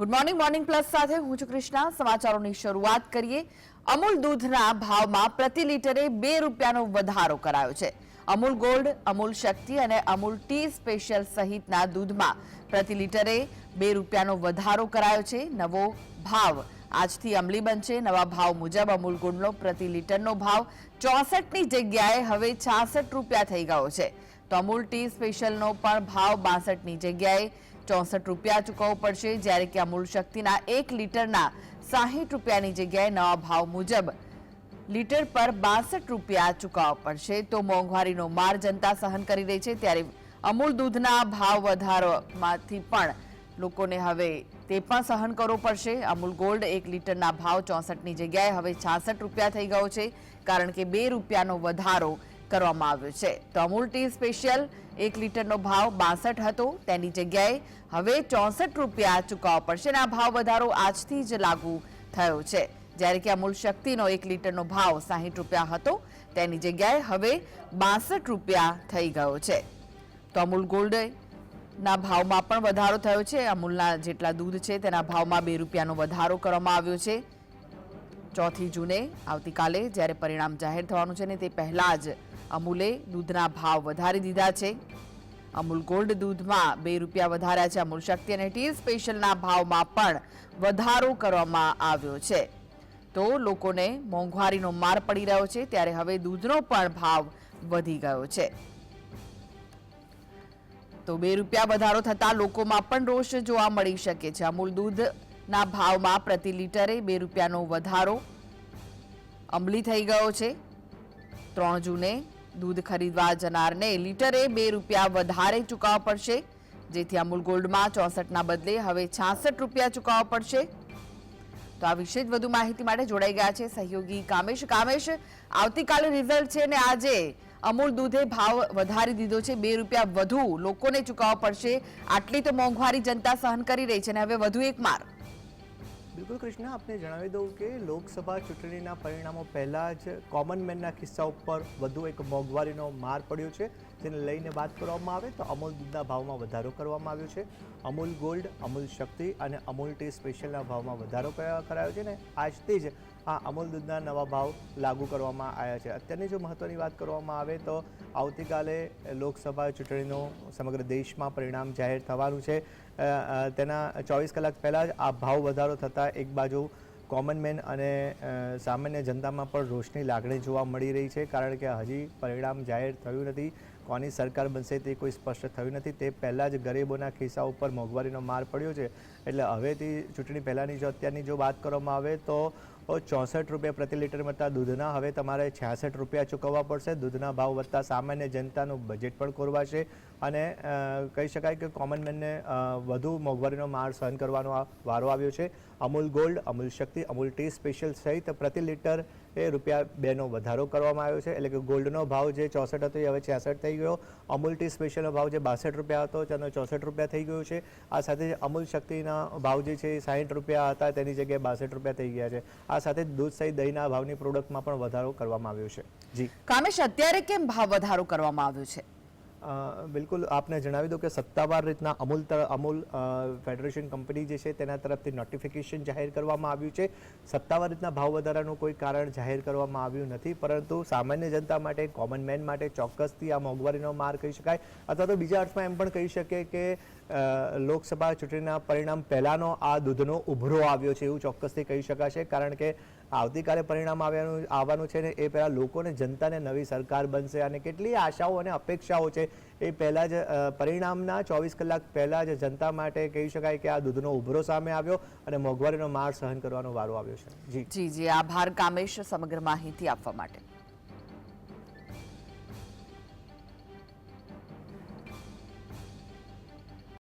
Good morning morning plus સાથે હું છું કૃષ્ણા. સમાચારોની શરૂઆત કરીએ. અમૂલ દૂધના ભાવમાં પ્રતિ લીટરે બે રૂપિયાનો વધારો કરાયો છે. અમૂલ ગોલ્ડ, અમૂલ શક્તિ અને અમૂલ ટી સ્પેશિયલ સહિતના દૂધમાં પ્રતિ લીટરે બે રૂપિયાનો વધારો કરાયો છે. નવો ભાવ આજથી અમલી બનશે. નવા ભાવ મુજબ અમૂલ ગોલ્ડનો પ્રતિ લીટરનો ભાવ ચોસઠની જગ્યાએ હવે છાસઠ રૂપિયા થઈ ગયો છે. તો અમૂલ ટી સ્પેશિયલનો પણ ભાવ બાસઠની જગ્યાએ ચોસઠ રૂપિયા ચૂકવવો પડશે, જ્યારે કે અમૂલ શક્તિના એક લીટરના સાહીઠ રૂપિયાની જગ્યાએ નવા ભાવ મુજબ લીટર પર બાસઠ રૂપિયા ચૂકવવા પડશે. તો મોંઘવારીનો માર જનતા સહન કરી રહી છે, ત્યારે અમૂલ દૂધના ભાવ વધારવામાંથી પણ લોકોને હવે તે પણ સહન કરવો પડશે. અમૂલ ગોલ્ડ એક લીટરના ભાવ ચોસઠની જગ્યાએ હવે છાસઠ રૂપિયા થઈ ગયો છે, કારણ કે બે રૂપિયાનો વધારો કરવામાં આવ્યો છે. તો અમૂલ ટી સ્પેશિયલ એક લીટરનો ભાવ બાસઠ હતો. તેની જગ્યાએ હવે ચોસઠ રૂપિયા ચૂકવવા પડશે અને આ ભાવ વધારો આજથી જ લાગુ થયો છે. જ્યારે કે અમૂલ શક્તિનો એક લીટરનો ભાવ સાહીઠ રૂપિયા હતો, તેની જગ્યાએ હવે બાસઠ રૂપિયા થઈ ગયો છે. તો અમૂલ ગોલ્ડ ના ભાવમાં પણ વધારો થયો છે. અમૂલના જેટલા દૂધ છે, તેના ભાવમાં બે રૂપિયાનો વધારો કરવામાં આવ્યો છે. ચોથી જૂને આવતીકાલે જ્યારે પરિણામ જાહેર થવાનું છે ને તે પહેલાં જ અમૂલે દૂધના ભાવ વધારી દીધા છે. અમૂલ ગોલ્ડ દૂધમાં બે રૂપિયા વધાર્યા છે. અમૂલ શક્તિ અને ટી સ્પેશિયલના ભાવમાં પણ વધારો કરવામાં આવ્યો છે. તો લોકોને મોંઘવારીનો માર પડી રહ્યો છે, ત્યારે હવે દૂધનો પણ ભાવ વધી ગયો છે. તો બે રૂપિયા વધારો થતા લોકોમાં પણ રોષ જોવા મળી શકે છે. અમૂલ દૂધના ભાવમાં પ્રતિ લીટરે બે રૂપિયાનો વધારો અમલી થઈ ગયો છે. ત્રણ જૂને દૂધ ખરીદવા જનારને લીટરે બે રૂપિયા વધારે ચૂકવવા પડશે. જેથી અમૂલ ગોલ્ડમાં ચોસઠના બદલે હવે છાસઠ રૂપિયા ચૂકવવા પડશે. તો આ વિશે જ વધુ માહિતી માટે જોડાઈ ગયા છે સહયોગી કામેશ. કામેશ, આવતીકાલે રિઝલ્ટ છે ને આજે અમૂલ દૂધે ભાવ વધારી દીધો છે. બે રૂપિયા વધુ લોકોને ચૂકવવા પડશે. આટલી તો મોંઘવારી જનતા સહન કરી રહી છે અને હવે વધુ એક માર. બિલકુલ કૃષ્ણ આપને જણાવી દઉં કે લોકસભા ચૂંટણીના પરિણામો પહેલાં જ કોમન મેનના કિસ્સા ઉપર વધુ એક મોંઘવારીનો માર પડ્યો છે. જેને લઈને વાત કરવામાં આવે તો અમૂલ દૂધના ભાવમાં વધારો કરવામાં આવ્યો છે. અમૂલ ગોલ્ડ, અમૂલ શક્તિ અને અમૂલ ટી સ્પેશિયલના ભાવમાં વધારો કરા- કરાયો છે ને? આજથી જ આ અમૂલ દૂધના નવા ભાવ લાગુ કરવામાં આવ્યા છે. અત્યારની જો મહત્ત્વની વાત કરવામાં આવે તો આવતીકાલે લોકસભા ચૂંટણીનું સમગ્ર દેશમાં પરિણામ જાહેર થવાનું છે. તેના ચોવીસ કલાક પહેલાં જ આ ભાવ વધારો થતાં એક બાજુ કોમન મેન અને સામાન્ય જનતામાં પણ રોષની લાગણી જોવા મળી રહી છે કારણ કે હજી પરિણામ જાહેર થયું નથી. કોની સરકાર બનશે તે કોઈ સ્પષ્ટ થયું નથી. તે પહેલાં જ ગરીબોના ખિસ્સા ઉપર મોંઘવારીનો માર પડ્યો છે. એટલે હવેથી ચૂંટણી પહેલાંની જો અત્યારની જો વાત કરવામાં આવે તો ચોસઠ રૂપિયા પ્રતિ લીટર મળતા દૂધના. હવે તમારે છ્યાસઠ રૂપિયા ચૂકવવા પડશે. દૂધના ભાવ વધતા સામાન્ય જનતાનું બજેટ પણ ખોરવાશે અને કહી શકાય કે કોમન મેનને વધુ મોંઘવારીનો માર સહન કરવાનો વારો આવ્યો છે. Amul gold Amul Shakti, Amul tea special સહિત પ્રતિ લીટર એ રૂપિયા બેનો વધારો કરવામાં આવ્યો છે. એટલે કે ગોલ્ડનો ભાવ જે ચોસઠ હતો એ હવે છ્યાસઠ થઈ ગયો. અમૂલ ટી સ્પેશિયલનો ભાવ જે બાસઠ રૂપિયા હતો, તેનો ચોસઠ રૂપિયા થઈ ગયો છે. આ સાથે અમૂલ શક્તિના ભાવ જે છે એ સાહીઠ રૂપિયા હતા, તેની જગ્યાએ બાસઠ રૂપિયા થઈ ગયા છે. આ સાથે દૂધ સહિત દહીંના ભાવની પ્રોડક્ટમાં પણ વધારો કરવામાં આવ્યો છે. જી. કામેશ, અત્યારે કેમ ભાવ વધારો કરવામાં આવ્યો છે? બિલકુલ આપને જણાવી દઉં કે સત્તાવાર રીતના અમૂલ અમૂલ ફેડરેશન કંપની જે છે તેના તરફથી નોટિફિકેશન જાહેર કરવામાં આવ્યું છે. સત્તાવાર રીતના ભાવ વધારાનું કોઈ કારણ જાહેર કરવામાં આવ્યું નથી, પરંતુ સામાન્ય જનતા માટે કોમન મેન માટે ચોક્કસથી આ મોંઘવારીનો માર કહી શકાય. અથવા તો બીજા અર્થમાં એમ પણ કહી શકીએ કે લોકસભા ચૂંટણીના પરિણામ પહેલાંનો આ દૂધનો ઉભરો આવ્યો છે એવું ચોક્કસથી કહી શકાશે. કારણ કે આવતીકાલે પરિણામ આવ્યાનું, આવવાનું છે ને એ પહેલાં લોકોને, જનતાને નવી સરકાર બનશે અને કેટલી આશાઓ અને અપેક્ષાઓ છે એ પહેલાં જ પરિણામના ચોવીસ કલાક પહેલાં જ જનતા માટે કહી શકાય કે આ દૂધનો ઉભરો સામે આવ્યો અને મોંઘવારીનો માર સહન કરવાનો વારો આવ્યો છે. જી. જી જી. આભાર કામેશ સમગ્ર માહિતી આપવા માટે.